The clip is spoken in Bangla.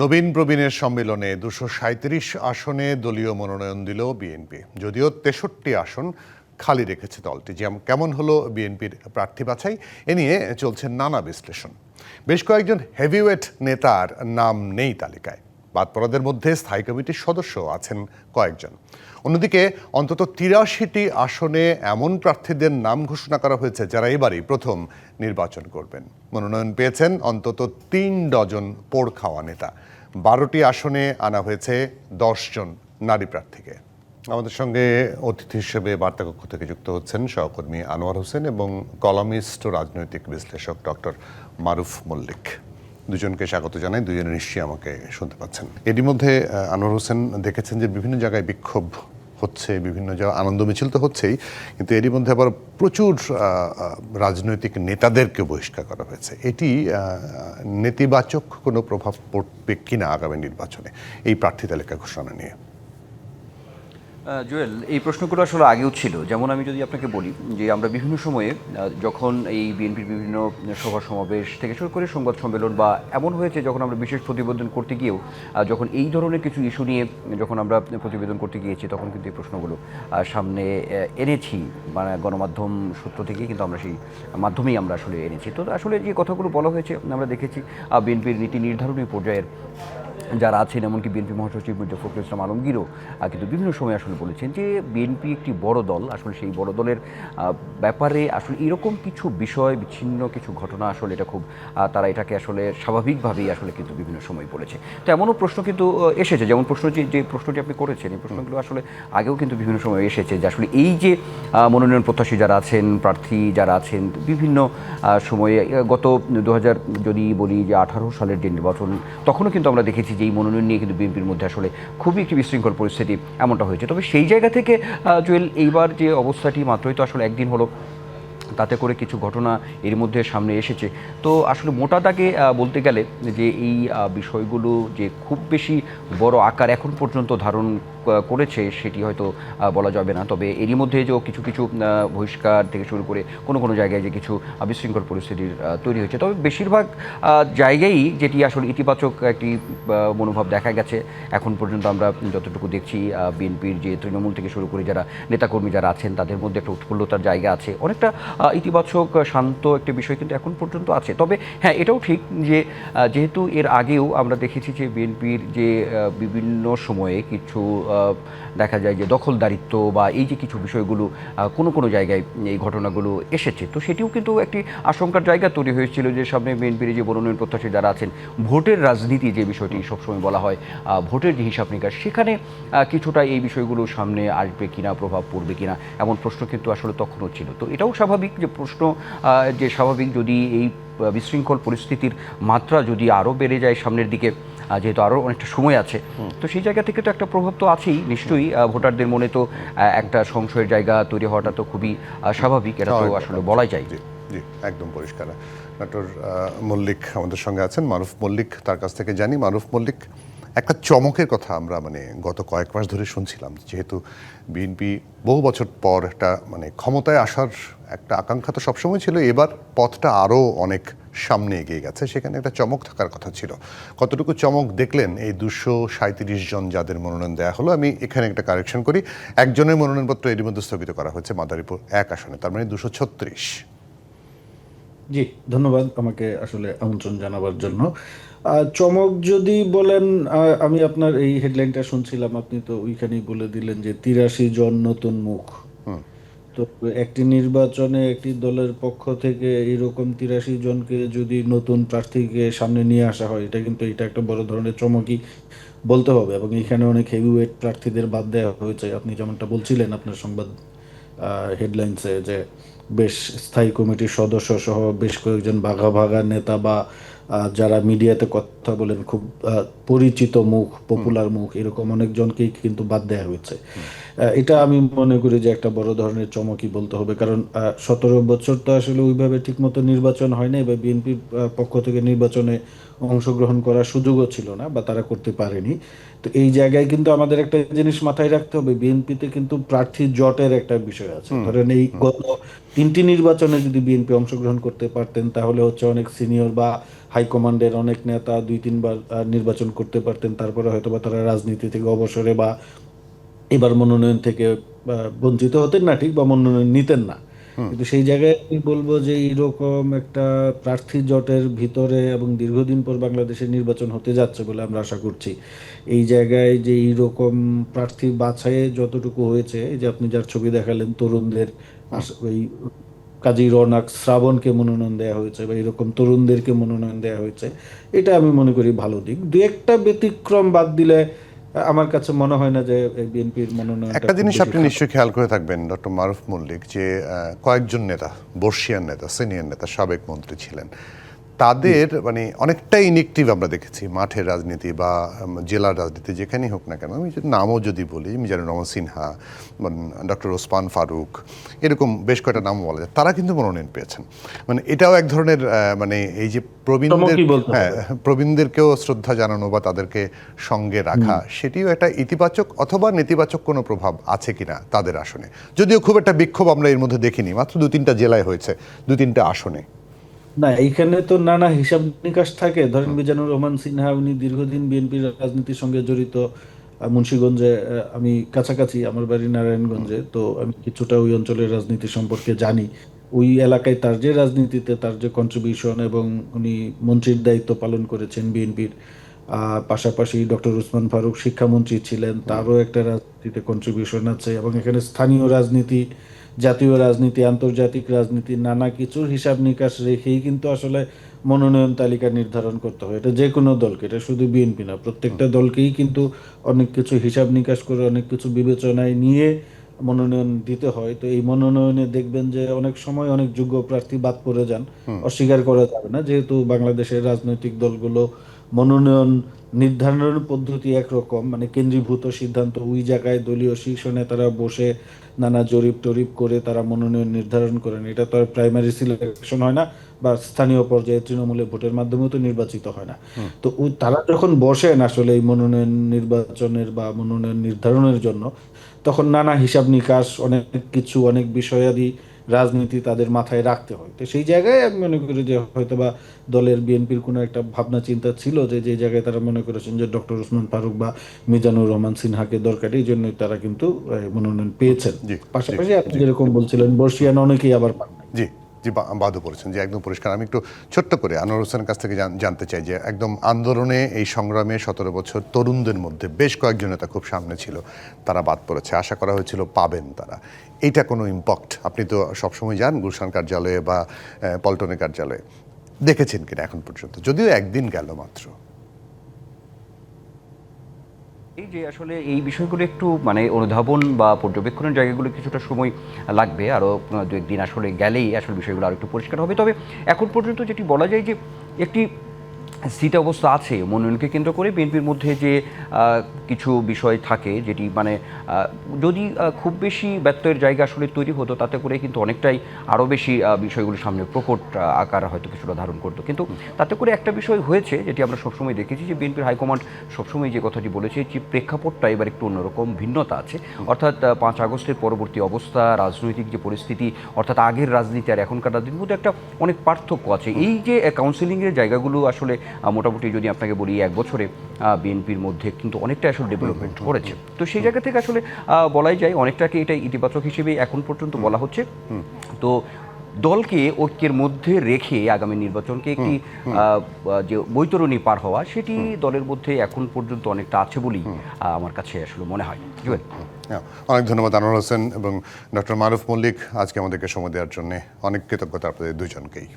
নবীন প্রবীণের সম্মেলনে দুশো সাঁত্রিশ আসনে দলীয় মনোনয়ন দিল বিএনপি। যদিও তেষট্টি আসন খালি রেখেছে দলটি। যেমন কেমন হলো বিএনপির প্রার্থী বাছাই? এ নিয়ে চলছে নানা বিশ্লেষণ। বেশ কয়েকজন হেভিওয়েট নেতার নাম নেই তালিকায়। বাদ পড়াদের মধ্যে স্থায়ী কমিটির সদস্য আছেন কয়েকজন। অন্যদিকে অন্তত তিরাশিটি আসনে এমন প্রার্থীদের নাম ঘোষণা করা হয়েছে যারা এবারই প্রথম নির্বাচন করবেন। মনোনয়ন পেয়েছেন অন্তত তিন ডজন পোড় খাওয়া নেতা। বারোটি আসনে আনা হয়েছে জন নারী প্রার্থীকে। আমাদের সঙ্গে অতিথি হিসেবে বার্তাকক্ষ থেকে যুক্ত হচ্ছেন সহকর্মী আনোয়ার হোসেন এবং কলামিস্ট ও রাজনৈতিক বিশ্লেষক ডক্টর মারুফ মল্লিক। দুজনকে স্বাগত জানাই, দুজনে নিশ্চয়ই আমাকে শুনতে পাচ্ছেন। এরই মধ্যে আনোয়ার হোসেন দেখেছেন যে বিভিন্ন জায়গায় বিক্ষোভ হচ্ছে, বিভিন্ন জায়গায় আনন্দ মিছিল তো হচ্ছেই, কিন্তু এরই মধ্যে আবার প্রচুর রাজনৈতিক নেতাদেরকে বহিষ্কার করা হয়েছে। এটি নেতিবাচক কোনো প্রভাব পড়বে কিনা আগামী নির্বাচনে? এই প্রার্থী তালিকা ঘোষণা নিয়ে। জুয়েল, এই প্রশ্নগুলো আসলে আগেও ছিল। যেমন আমি যদি আপনাকে বলি যে আমরা বিভিন্ন সময়ে যখন এই বিএনপির বিভিন্ন সভা সমাবেশ থেকে শুরু করে সংবাদ সম্মেলন বা এমন হয়েছে যখন আমরা বিশেষ প্রতিবেদন করতে গিয়েও যখন এই ধরনের কিছু ইস্যু নিয়ে যখন আমরা প্রতিবেদন করতে গিয়েছি, তখন কিন্তু এই প্রশ্নগুলো সামনে এনেছি। মানে গণমাধ্যম সূত্র থেকে কিন্তু আমরা সেই মাধ্যমেই আমরা আসলে এনেছি। তো আসলে যে কথাগুলো বলা হয়েছে, আমরা দেখেছি বিএনপির নীতি নির্ধারণী পর্যায়ের যারা আছেন, এমনকি বিএনপি মহাসচিব মির্জা ফখরুল ইসলাম আলমগীরও কিন্তু বিভিন্ন সময় আসলে বলেছেন যে বিএনপি একটি বড় দল। আসলে সেই বড় দলের ব্যাপারে আসলে এরকম কিছু বিষয়, বিচ্ছিন্ন কিছু ঘটনা আসলে এটা খুব তারা এটাকে আসলে স্বাভাবিকভাবেই আসলে কিন্তু বিভিন্ন সময় বলেছে। তো এমনও প্রশ্ন কিন্তু এসেছে। যেমন প্রশ্ন যে যে প্রশ্নটি আপনি করেছেন, এই প্রশ্নগুলো আসলে আগেও কিন্তু বিভিন্ন সময় এসেছে যে আসলে এই যে মনোনয়ন প্রত্যাশী যারা আছেন, প্রার্থী যারা আছেন, বিভিন্ন সময়ে, গত দু হাজার, যদি বলি যে আঠারো সালের যে নির্বাচন, তখনও কিন্তু আমরা দেখেছি যে এই মনোনয়ন নিয়ে কিন্তু বিএনপির মধ্যে আসলে খুবই একটি বিশৃঙ্খল পরিস্থিতি এমনটা হয়েছে। তবে সেই জায়গা থেকে জুয়েল, এইবার যে অবস্থাটি মাত্রই তো আসলে একদিন হলো তাতে করে কিছু ঘটনা এর মধ্যে সামনে এসেছে। তো আসলে মোটা দাগে বলতে গেলে যে এই বিষয়গুলো যে খুব বেশি বড় আকার এখন পর্যন্ত ধারণ করেছে সেটি হয়তো বলা যাবে না। তবে এরই মধ্যে যে কিছু কিছু বহিষ্কার থেকে শুরু করে কোনো কোনো জায়গায় যে কিছু বিশৃঙ্খল পরিস্থিতির তৈরি হয়েছে। তবে বেশিরভাগ জায়গায়ই যেটি আসলে ইতিবাচক একটি মনোভাব দেখা গেছে। এখন পর্যন্ত আমরা যতটুকু দেখছি বিএনপির যে তৃণমূল থেকে শুরু করে যারা নেতাকর্মী যারা আছেন, তাদের মধ্যে একটা উৎফুল্লতার জায়গা আছে। অনেকটা ইতিবাচক শান্ত একটি বিষয় কিন্তু এখন পর্যন্ত আছে। তবে হ্যাঁ এটাও ঠিক যে যেহেতু এর আগেও আমরা দেখেছি যে বিএনপির যে বিভিন্ন সময়ে কিছু দেখা যায় যে দখলদারিত্ব বা এই যে কিছু বিষয়গুলো কোনো কোনো জায়গায় এই ঘটনাগুলো এসেছে, তো সেটিও কিন্তু একটি আশঙ্কার জায়গা তৈরি হয়েছিল যে সামনে বিএনপির যে মনোনয়ন প্রত্যাশী যারা আছেন, ভোটের রাজনীতি যে বিষয়টি সবসময় বলা হয় ভোটের যে হিসাব নিকাশ, সেখানে কিছুটা এই বিষয়গুলো সামনে আসবে কিনা, প্রভাব পড়বে কিনা, এমন প্রশ্ন কিন্তু আসলে তখনও ছিল। তো এটাও স্বাভাবিক যে প্রশ্ন যে স্বাভাবিক যদি এই বিশৃঙ্খল পরিস্থিতির মাত্রা যদি আরও বেড়ে যায় সামনের দিকে যেহেতু আরও অনেকটা সময় আছে তো সেই জায়গা থেকে তো একটা প্রভাব তো আছেই নিশ্চয়ই ভোটারদের মনে তো একটা সংশয়ের জায়গা তৈরি হওয়াটা তো খুবই স্বাভাবিক এটা তো আসলে বলাই যায়। জি একদম পরিষ্কার। ডক্টর মল্লিক আমাদের সঙ্গে আছেন মারুফ মল্লিক তার কাছ থেকে জানি। মারুফ মল্লিক একটা চমকের কথা আমরা মানে গত কয়েক মাস ধরে শুনছিলাম, যেহেতু বিএনপি বহু বছর পর একটা মানে ক্ষমতায় আসার একটা আকাঙ্ক্ষা তো সবসময় ছিল, এবার পথটা আরও অনেক সামনে এগিয়ে গেছে, সেখানে একটা চমক থাকার কথা ছিল। কতটুকু চমক দেখলেন এই দুশো সাঁত্রিশ জন যাদের মনোনয়ন দেওয়া হলো? আমি এখানে একটা কারেকশন করি, একজনের মনোনয়নপত্র এরই মধ্যে স্থগিত করা হয়েছে মাদারীপুর এক আসনে, তার মানে দুশো ছত্রিশ। জি, ধন্যবাদ আমাকে আসলে আমন্ত্রণ জানাবার জন্য। চমক যদি বলেন আমি আপনার এই হেডলাইনটা শুনছিলাম আপনি তো ওইখানেই বলে দিলেন যে তিরাশি জন নতুন মুখ। তো একটি নির্বাচনে একটি দলের পক্ষ থেকে এরকম তিরাশি জনকে যদি নতুন প্রার্থীকে সামনে নিয়ে আসা হয় এটা কিন্তু এটা একটা বড় ধরনের চমকই বলতে হবে এবং এখানে অনেক হেভিওয়েট প্রার্থীদের বাদ দেওয়া হয়েছে। আপনি যেমনটা বলছিলেন আপনার সংবাদ হেডলাইন্সে যে বেশ স্থায়ী কমিটির সদস্য সহ বেশ কয়েকজন ভাগা ভাগা নেতা বা যারা মিডিয়াতে কথা বলেন, খুব পরিচিত মুখ পপুলার মুখ, এরকম অনেকজনকেই কিন্তু বাদ দেওয়া হয়েছে। এটা আমি মনে করি যে একটা বড় ধরনের চমকই বলতে হবে। কারণ সতেরো বছর তো আসলে ওইভাবে ঠিকমতো নির্বাচন হয় নাই বা বিএনপির পক্ষ থেকে নির্বাচনে অংশগ্রহণ করার সুযোগও ছিল না বা তারা করতে পারেনি। তো এই জায়গায় কিন্তু আমাদের একটা জিনিস মাথায় রাখতে হবে বিএনপিতে কিন্তু প্রার্থী জটের একটা বিষয় আছে। ধরেন এই গত তিনটি নির্বাচনে যদি বিএনপি অংশগ্রহণ করতে পারতেন তাহলে হচ্ছে অনেক সিনিয়র বা হাইকমান্ডের অনেক নেতা দুই তিনবার নির্বাচন করতে পারতেন। তারপরে হয়তো বা তারা রাজনীতি থেকে অবসরে বা এবার মনোনয়ন থেকে বঞ্চিত হতেন না ঠিক? বা মনোনয়ন নিতেন না। কিন্তু সেই জায়গায় আমি বলব যে এইরকম একটা প্রার্থী জটের ভিতরে এবং দীর্ঘদিন পর বাংলাদেশের নির্বাচন হতে যাচ্ছে বলে আমরা আশা করছি। এই জায়গায় যে এইরকম প্রার্থী বাছাইয়ে যতটুকু হয়েছে যে আপনি যার ছবি দেখালেন, তরুণদের ওই কাজী রনাক শ্রাবণকে মনোনয়ন দেওয়া হয়েছে বা এরকম তরুণদেরকে মনোনয়ন দেওয়া হয়েছে, এটা আমি মনে করি ভালো দিক। দু একটা ব্যতিক্রম বাদ দিলে আমার কাছে মনে হয় না যে বিএনপির মনোনয়ন একটা জিনিস আপনি নিশ্চয়ই খেয়াল করে থাকবেন ডক্টর মারুফ মল্লিক যে কয়েকজন নেতা বর্ষিয়ান নেতা সিনিয়র নেতা সাবেক মন্ত্রী ছিলেন। তাদের মানে অনেকটাই ইনেকটিভ আমরা দেখেছি মাঠের রাজনীতি বা জেলার রাজনীতি যেখানেই হোক না কেন। আমি যদি নামও যদি বলি মিজানুর রহমান সিনহা ডক্টর ওসমান ফারুক এরকম বেশ কয়েকটা নাম বলা যায়। তারা কিন্তু মনোনয়ন পেয়েছেন। মানে এটাও এক ধরনের মানে এই যে প্রবীণদের। হ্যাঁ প্রবীণদেরকেও শ্রদ্ধা জানানো বা তাদেরকে সঙ্গে রাখা সেটিও একটা ইতিবাচক অথবা নেতিবাচক কোনো প্রভাব আছে কিনা তাদের আসনে। যদিও খুব একটা বিক্ষোভ আমরা এর মধ্যে দেখিনি। মাত্র দু তিনটা জেলায় হয়েছে দু তিনটা আসনে। না এইখানে তো নানা হিসাব নিকাশ থাকে। ধরেন মিজানুর রহমান সিনহা উনি দীর্ঘদিন বিএনপির রাজনীতির সঙ্গে জড়িত। মুন্সিগঞ্জে আমি কাছাকাছি আমার বাড়ি নারায়ণগঞ্জে তো আমি কিছুটা ওই অঞ্চলের রাজনীতি সম্পর্কে জানি। ওই এলাকায় তার যে রাজনীতিতে তার যে কন্ট্রিবিউশন এবং উনি মন্ত্রীর দায়িত্ব পালন করেছেন বিএনপির পাশাপাশি ডক্টর উসমান ফারুক শিক্ষামন্ত্রী ছিলেন তারও একটা রাজনীতিতে কন্ট্রিবিউশন আছে এবং এখানে স্থানীয় রাজনীতি জাতীয় রাজনীতি আন্তর্জাতিক রাজনীতি নানা কিছুর হিসাব নিকাশ রেখেই কিন্তু আসলে মনোনয়ন তালিকা নির্ধারণ করতে হয়। এটা যে কোনো দলকে এটা শুধু বিএনপি না প্রত্যেকটা দলকেই কিন্তু অনেক কিছু হিসাব নিকাশ করে অনেক কিছু বিবেচনায় নিয়ে মনোনয়ন দিতে হয়। তো এই মনোনয়নে দেখবেন যে অনেক সময় অনেক যোগ্য প্রার্থী বাদ পড়ে যান। অস্বীকার করা যাবে না যেহেতু বাংলাদেশের রাজনৈতিক দলগুলো মনোনয়ন নির্ধারণের পদ্ধতি একরকম মানে কেন্দ্রীভূত সিদ্ধান্ত ওই জায়গায় দলীয় শীর্ষ নেতারা বসে নানা জরিপ টরিপ করে তারা মনোনয়ন নির্ধারণ করেন। এটা তো আর প্রাইমারি সিলেকশন হয় না বা স্থানীয় পর্যায়ে তৃণমূলের ভোটের মাধ্যমেও তো নির্বাচিত হয় না। তো তারা যখন বসেন আসলে এই মনোনয়ন নির্বাচনের বা মনোনয়ন নির্ধারণের জন্য তখন নানা হিসাব নিকাশ অনেক কিছু অনেক বিষয়াদি রাজনীতি তাদের মাথায় রাখতে হয়। তো সেই জায়গায় আমি মনে করি যে হয়তো বা দলের বিএনপির কোনো একটা ভাবনা চিন্তা ছিল যে যে জায়গায় তারা মনে করেছেন যে ডক্টর ওসমান ফারুক বা মিজানুর রহমান সিনহাকে দরকার এই জন্যই তারা কিন্তু মনোনয়ন পেয়েছেন। পাশাপাশি আপনি যেরকম বলছিলেন বর্ষিয়ান অনেকেই আবার পান। জি। বাধ্য বাদও পড়েছেন, যে একদম পরিষ্কার। আমি একটু ছোট্ট করে আনোয়ার হোসেনের কাছ থেকে জানতে চাই যে একদম আন্দোলনে এই সংগ্রামে সতেরো বছর তরুণদের মধ্যে বেশ কয়েকজন নেতা খুব সামনে ছিল, তারা বাদ পড়েছে। আশা করা হয়েছিল পাবেন তারা। এইটা কোনো ইম্প্যাক্ট আপনি তো সবসময় যান গুলশান কার্যালয়ে বা পল্টনের কার্যালয়ে। দেখেছেন কিনা এখন পর্যন্ত? যদিও একদিন গেল মাত্র। এই যে আসলে এই বিষয়গুলো একটু মানে অনুধাবন বা পর্যবেক্ষণের জায়গাগুলো কিছুটা সময় লাগবে আরও দু একদিন আসলে গেলেই আসলে বিষয়গুলো আরও একটু পরিষ্কার হবে। তবে এখন পর্যন্ত যেটি বলা যায় যে একটি সিট অবস্থা আছে। মনোনয়নকে কেন্দ্র করে বিএনপির মধ্যে যে কিছু বিষয় থাকে, যেটি মানে যদি খুব বেশি ব্যত্যয়ের জায়গা আসলে তৈরি হতো, তাতে করে কিন্তু অনেকটাই আরও বেশি বিষয়গুলো সামনে প্রকট আকার হয়তো কিছুটা ধারণ করতো। কিন্তু তাতে করে একটা বিষয় হয়েছে, যেটি আমরা সবসময় দেখেছি যে, বিএনপির হাইকমান্ড সবসময় যে কথাটি বলেছে যে, প্রেক্ষাপটটা এবার একটু অন্যরকম, ভিন্নতা আছে। অর্থাৎ পাঁচ আগস্টের পরবর্তী অবস্থা, রাজনৈতিক যে পরিস্থিতি, অর্থাৎ আগের রাজনীতি আর এখনকার রাজনীতির মধ্যে একটা অনেক পার্থক্য আছে। এই যে কাউন্সিলিংয়ের জায়গাগুলো আসলে মোটামুটি যদি আপনাকে বলি এক বছরে বিএনপির মধ্যে কিন্তু অনেকটা আসলে ডেভেলপমেন্ট করেছে। তো সেই জায়গা থেকে আসলে বলাই যায় অনেকটাকে এটা ইতিবাচক হিসেবে এখন পর্যন্ত বলা হচ্ছে। তো দলকে ঐক্যের মধ্যে রেখে আগামী নির্বাচনকে একটি যে বৈতরণী পার হওয়া সেটি দলের মধ্যে এখন পর্যন্ত অনেকটা আছে বলেই আমার কাছে আসলে মনে হয়। জুয়েল হ্যাঁ, অনেক ধন্যবাদ আনোয়ার হোসেন এবং ডক্টর মারুফ মল্লিক আজকে আমাদেরকে সময় দেওয়ার জন্য। অনেক কৃতজ্ঞতা আপনাদের দুজনকেই।